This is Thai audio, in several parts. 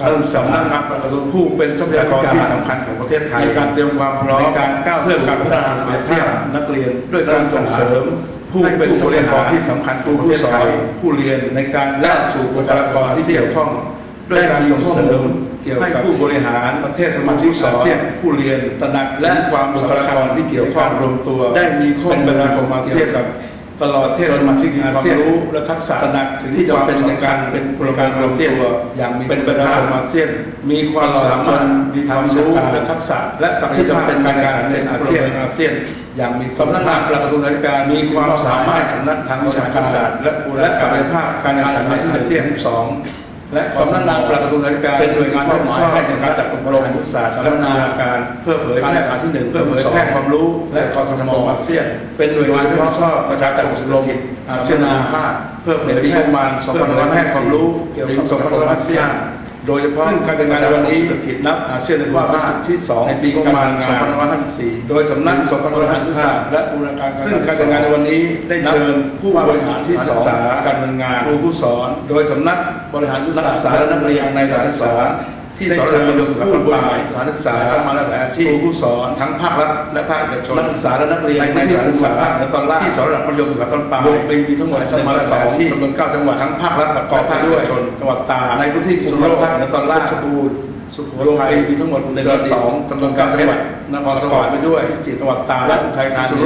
ท่านสำนักงานกระทรวงผู้เป็นทรัพยากรที่สำคัญของประเทศไทยในการเตรียมความพร้อมในการก้าวเพื่อการพัฒนาอาเซียนนักเรียนด้วยการส่งเสริมผู้เป็นทรัพยากรที่สำคัญของประเทศไทยผู้เรียนในการก้าวสู่บุคลากรที่เกี่ยวข้องด้วยการส่งเสริมเกี่ยวกับผู้บริหารประเทศสมาชิกอาเซียนผู้เรียนตระหนักและความบุคลากรที่เกี่ยวข้องรวมตัว ได้มีข้อมูลของอาเซียนกับ ตลอดเทศสมาชิกอาเซียนรู้และทักษะตระหนักถึงที่จะเป็นในการเป็นโปรแกรมอาเซียนอย่างมีเป็นประธานอาเซียนมีความสามารถมีความรู้และทักษะ และศักยภาพเป็นการเป็นอาเซียนอาเซียน อย่างมีสำนักงานกระทรวงการคลังมีความสามารถสำนักทางวิชาการศาสตร์และและศักยภาพการแข่งขันอาเซียน12 และสำนักงานปลัดกระทรวงการคลังเป็นหน่วยงานที่รับผิดชอบในการจัดอบรมศึกษาสัมมนาการเพื่อเผยแพร่สารที่หนึ่งเพื่อเผยแพร่ความรู้และกทมอาเซียนเป็นหน่วยงานที่รับผิดชอบประชาจัดอบรมอาเซียนนาภาคเพื่อเผยแพร่ประมาณ2 0 0 0แพร่ความรู้เกี่ยวกับสมรภูมิอาเซียน โดยเฉพาะซึ่งการดำเนินงานในวันนี้กิจนับอาเซียนว่าเป็นจุดที่2ในปีงบประมาณ2554 โดยสำนักสมรภูมิอาเซียนและบูรณาการซึ่งการดำเนินงานในวันนี้ได้เชิญผู้บริหารที่สองการดำเนินงานครูผู้สอน โดยสำนักบริหารยุทธศาสตร์และนักเรียนในสถานศึกษา ที่สอนเรื่องผู้บริหารสถานศึกษาสมาสายอาชีพครูผู้สอนทั้งภาครัฐและภาคเอกชนนักศึกษาและนักเรียนในสถานศึกษาและตอนล่างที่สอนระดับมัธยมศึกษาตอนปลายโดยมีทั้งหมดสมาสายอาชีพจำนวนเก้าจังหวัดทั้งภาครัฐประกอบภาคเอกชนจังหวัดตากในพื้นที่สุโขทัยและตอนล่างชลบุรีสุโขทัยมีทั้งหมดในระดับสองจำนวนเก้าจังหวัดนครสวรรค์ไปด้วยจิตจังหวัดตากและอุทัยธานี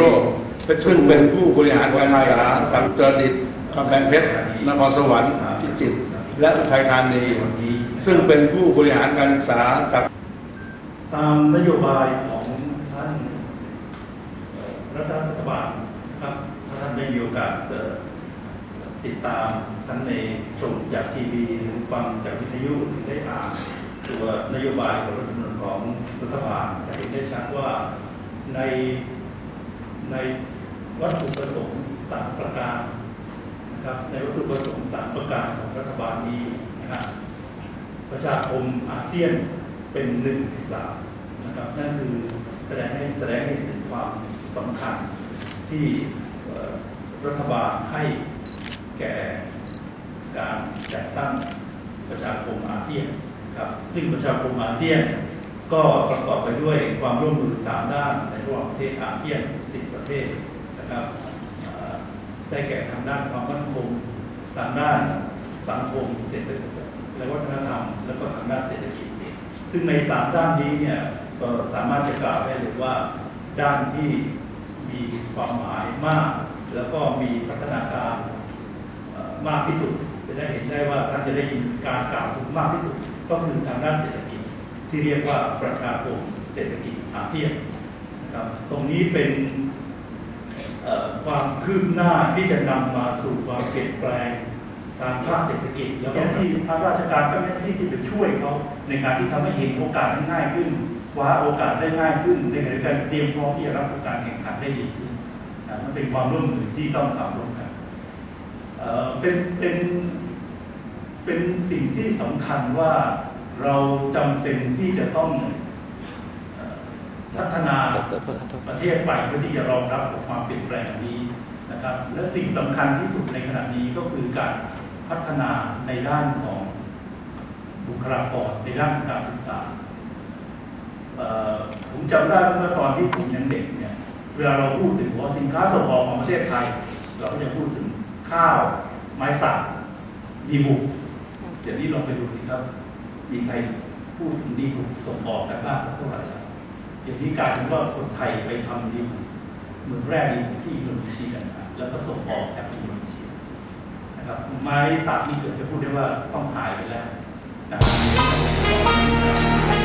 ซึ่งเป็นผู้บริหารการศึกษาทางตรดิตกำแพงเพชรนครสวรรค์พิจิตรและอุทัยธานี ซึ่งเป็นผู้บริหารการศึกษากับตามนโยบายของท่านรัฐบาลครับถ้าท่านได้มีโอกาสติดตามทั้งในชมจากทีวีหรือฟังจากวิทยุหรือได้อ่านตัวนโยบายของรัฐมนตรีของรัฐบาลจะเห็นได้ชัดว่าในในวัตถุประสงค์สามประการนะครับในวัตถุประสงค์สามประการของรัฐบาลนี้นะครับ ประชาคมอาเซียนเป็นหนึ่งในสามนะครับนั่นคือแสดงให้แสดงให้เห็นความสำคัญที่รัฐบาลให้แก่การจัดตั้งประชาคมอาเซียนครับซึ่งประชาคมอาเซียนก็ประกอบไปด้วยความร่วมมือสามด้านในระหว่างประเทศอาเซียนสิบประเทศนะครับได้แก่ทางด้านความมั่นคงทางด้าน คมเศรษฐกิจและวัฒนธรรม แล้วก็ทางด้านเศรษฐกิจ ซึ่งในสามด้านนี้เนี่ยก็สามารถจะกล่าวได้เลยว่าด้านที่มีความหมายมาก แล้วก็มีพัฒนาการมากที่สุด จะได้เห็นได้ว่าท่านจะได้ยินการกล่าวถึงมากที่สุด ก็คือทางด้านเศรษฐกิจ ที่เรียกว่าประชาคมเศรษฐกิจอาเซียนนะครับตรงนี้เป็นความคืบหน้าที่จะนำมาสู่ความเปลี่ยนแปลง ทางภาคเศรษฐกิจแล้วก็ที่ทางราชการก็มีหน้าที่ที่จะช่วยเขาในการที่ทำให้เห็นโอกาสได้ง่ายขึ้นคว้าโอกาสได้ง่ายขึ้นในขณะเดียวกันเตรียมพร้อมที่จะรับการแข่งขันได้ดีขึ้นนะมันเป็นความร่วมมือที่ต้องทำร่วมกันเป็นเป็นเป็นสิ่งที่สำคัญว่าเราจำเป็นที่จะต้องพัฒนาประเทศไปเพื่อที่จะรองรับกับความเปลี่ยนแปลงนี้นะครับ และสิ่งสำคัญที่สุดในขณะนี้ก็คือการ พัฒนาในด้านของบุคลากรในด้านการศึกษาผมจำได้เมื่อตอนที่ผมยังเด็กเนี่ยเวลาเราพูดถึงว่าสินค้าส่งออกของประเทศไทย เราก็จะพูดถึงข้าวไม้สักดีบุกเดี๋ยวนี้ลองไปดูสิครับ มีใครพูดถึงดีบุกส่งออกกันบ้างสักเท่าไหร่แล้วเดี๋ยวนี้กลายเป็นว่าคนไทยไปทำดีบุกเหมืองแร่ดีบุกที่อินโดนีเซียนะครับแล้วก็ส่งออกจากอินโดนีเซีย นะครับไม้สักนี่เกือบจะพูดได้ว่าต้องหายไปแล้วนะครับ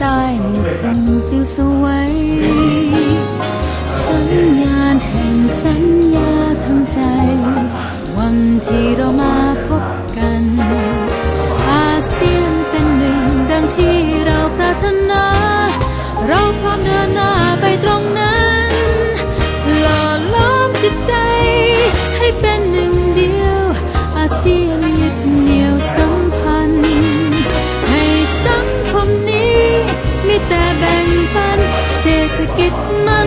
ใต้หมวกคงปลิวสวย สัญญาณแห่งสัญญาทางใจ วันที่เรามาพบ กิจมั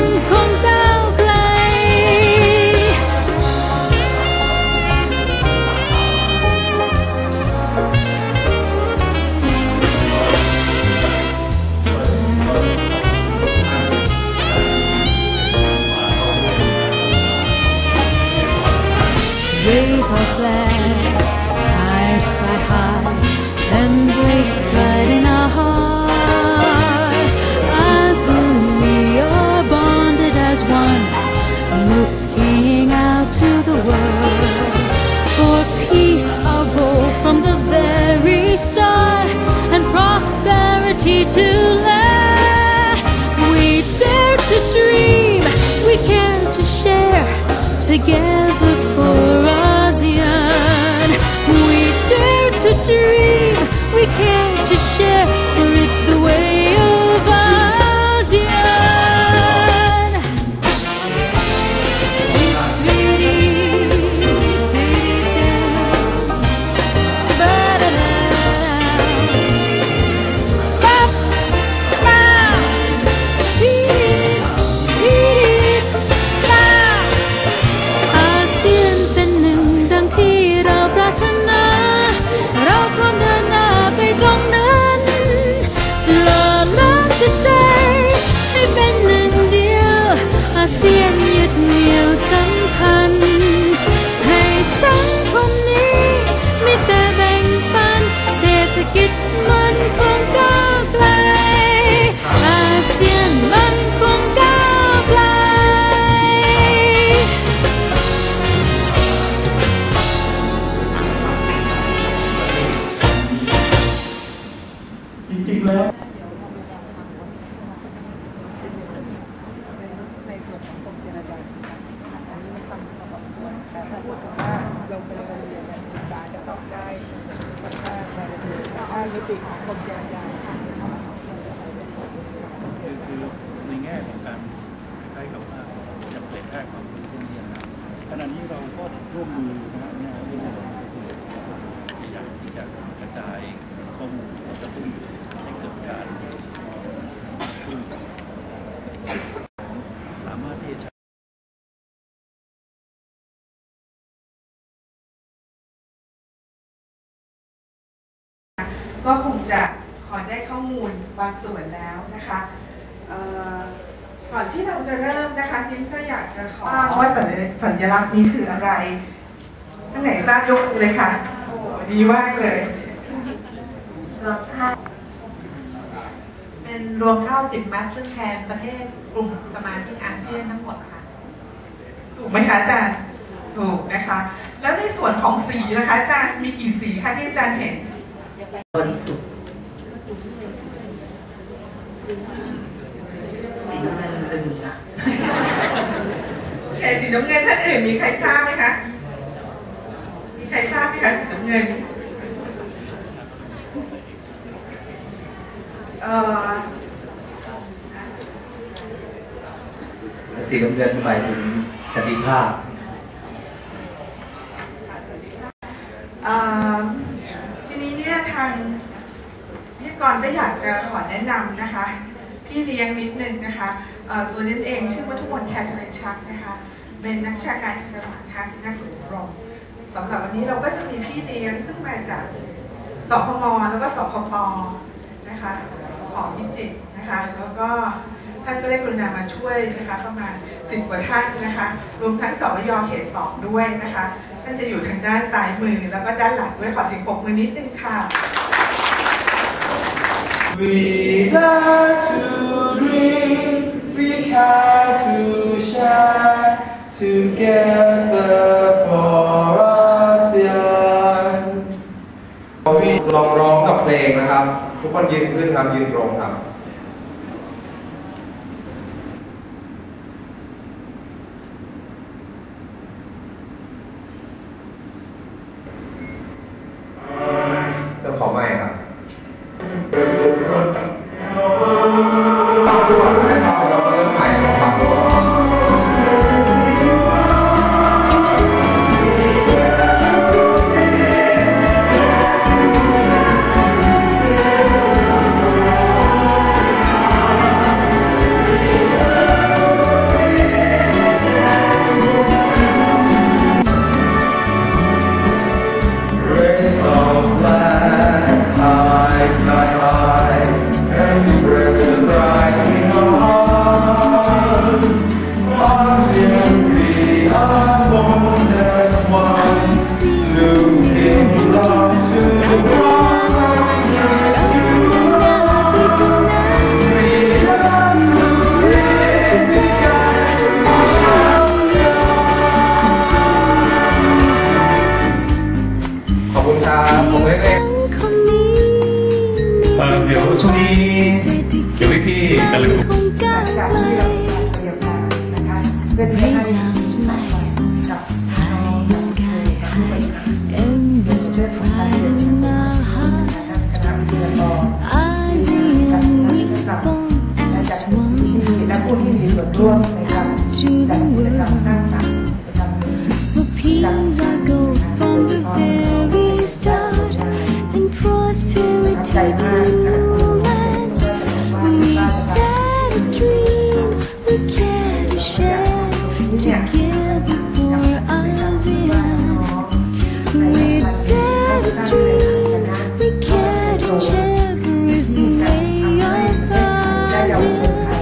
to last. We dare to dream. We care to share together จริงๆแล้ว ในส่วนของกรมเจรจาอันนี้มันทำมาสองส่วน แต่ถ้าพูดถึงว่าลงไปในโรงเรียนเนี่ยศึกษาจะต้องได้ค่อนข้างรายละเอียดด้านมิติของกรมเจรจาค่ะเข้ามาสองส่วน คือคือในแง่ของการคล้ายกับว่าจะเผยแพร่ความรู้พวกนี้นะครับขณะนี้เราก็ร่วมมือนะฮะเนี่ยเรื่องของเศรษฐกิจพยายามที่จะกระจายข้อมูลและกระตุ้นให้เกิดการพึ่งสามารถที่จะ ก็คงจะขอได้ข้อมูลบางส่วนแล้วนะคะเอ่อก่อนที่เราจะเริ่มนะคะทิมก็อยากจะขอว่าสัญสัญลักษณ์นี้คืออะไรท่านไหนทราบยกมือเลยค่ะโอ้ดีมากเลยรวมข้าวเป็นรวมข้าวสิบมัดซึ่งแทนประเทศกลุ่มสมาชิกอาเซียนทั้งหมดค่ะถูกไหมคะอาจารย์ถูกนะคะ แล้วในส่วนของสีนะคะอาจารย์มีกี่สีคะที่อาจารย์เห็น โอเคสีน้ำเงินท่านอื่นมีใครทราบไหมคะ มีใครทราบไหมคะสีน้ำเงินเอ่อสีน้ำเงินหมายถึงสันติภาพเอ่อทีนี้เนี่ยทาง พิธีกรก็อยากจะขอแนะนำนะคะพี่เลี้ยงนิดนึงนะคะตัวนั้นเองชื่อว่าทุกคนแคทเธอรีนชักนะคะเป็นนักชาการอิสระนะคะเป็นนักฝึกอบรมสำหรับวันนี้เราก็จะมีพี่เลี้ยงซึ่งมาจากสพมแล้วก็สพปนะคะของพิจิตรนะคะแล้วก็ท่านก็ได้กรุณามาช่วยนะคะประมาณ10กว่าท่านนะคะรวมทั้งสวยเขตสองด้วยนะคะท่านจะอยู่ทางด้านซ้ายมือแล้วก็ด้านหลังด้วยขอเสียงปรบมือนิดนึงค่ะ We dare to dream, we care to share together for ASEAN พี่ลองร้องกับเพลงนะครับ ทุกคนยืนขึ้นครับยืนตรงครับ care to cherish the way of ได้เยาวชนไทย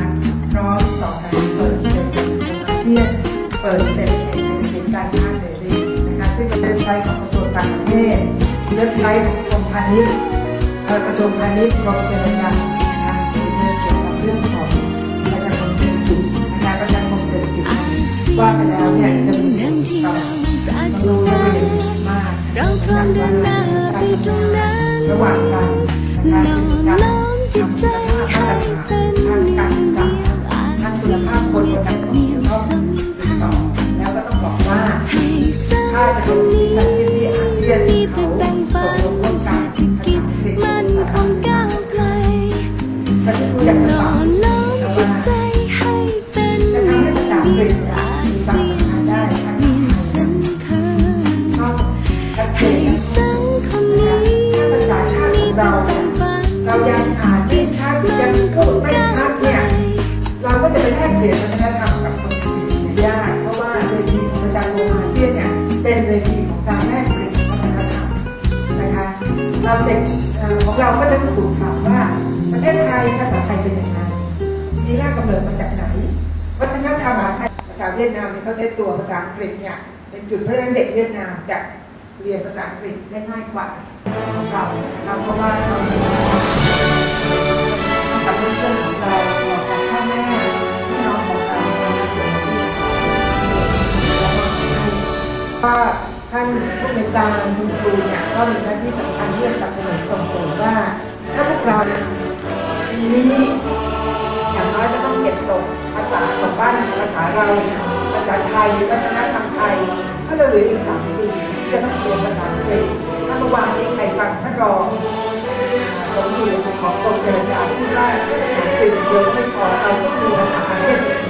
ASEAN. พร้อมต่อการเปิดเป็นเที่ยงเปิดเป็นเป็นการค้าเสรีนะคะซึ่งเป็นเว็บไซต์ของกระทรวงต่างประเทศเว็บไซต์ของกรมพาณิชย์กระทรวงพาณิชย์กรมเจรจานะคะเกี่ยวกับเรื่องของประชาคมเศรษฐกิจนะคะประชาคมเศรษฐกิจว่าไปแล้วเนี่ยจะมี หว่างกันนะล่อการล้อมจิตใจให้เป็นหนึ่งเดียวอาเซียนยึดเหนี่ยวสัมพันต่อธ์แล้วก็ต้องบอกว่าให้สังถ้าคจะมมีนี้วิชาชีพที่อาเซียนมีเขาแต่แบ่งปักลงร่วมนเศรกันษฐกิจมันคงก้าวไกลประเทศผู้อยากจะหล่อสอนล้อมจิตใจให้เป็นหจะนึ่ทำให้งภาษาอังกเดียวอามีความเซียสำคัญน เรายังอ่านไม่ชัดยังพูดไม่ชัดเนี่ยเราก็จะไปแลกเปลี่ยนวัฒนธรรมกับคนอื่นยากเพราะว่าเวทีของประชาคมอาเซียนเนี่ยเป็นเวทีของการแลกเปลี่ยนวัฒนธรรมนะคะเราเด็กของเราก็จะถูกถามว่าประเทศไทยภาษาไทยเป็นยังไงมีรากกำเนิดมาจากไหน วัฒนธรรมอาไทยภาษาเวียดนามเขาใช้ตัวภาษาอังกฤษเนี่ยเป็นจุดเพราะฉะนั้นเด็กเวียดนามจะ เรียนภาษาอังกฤษได้ง่ายกว่าของเราเราเพราะว่าเรามีกับเพื่อนของเราบอกกับพ่อแม่พี่น้องของเราก็ท่านผู้ในวยการคุณครูเนี่ยก็มีหน้าที่สำคัญที่จะสนับสนุนส่งเสริมว่าถ้าพวกเราเนี่ยปีนี้อย่างน้อยก็ต้องเก็บตกภาษาของบ้านภาษาเราภาษาไทยวัฒนธรรมไทยถ้าเราเหลืออีกสามปี จะต้องเรียนภาษาอังกฤษถ้าเมื่อวานนี้ใครฟังท่านรองผมอยู่ของกรมเจรจาพูดว่าภาษาอังกฤษเดียวไม่พอเราต้องมีภาษาอาเซีย